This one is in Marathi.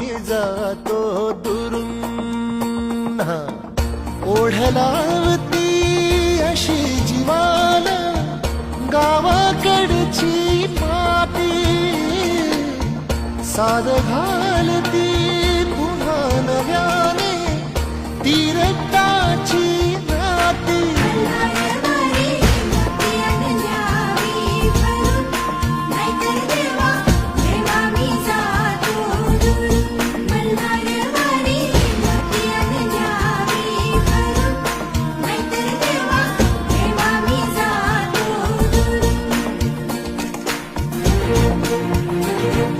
मी जातो दुरून. ओढलावती अशी जीवान गावाकडची माती साध घालती पुन्हा नव्याने तीरता you.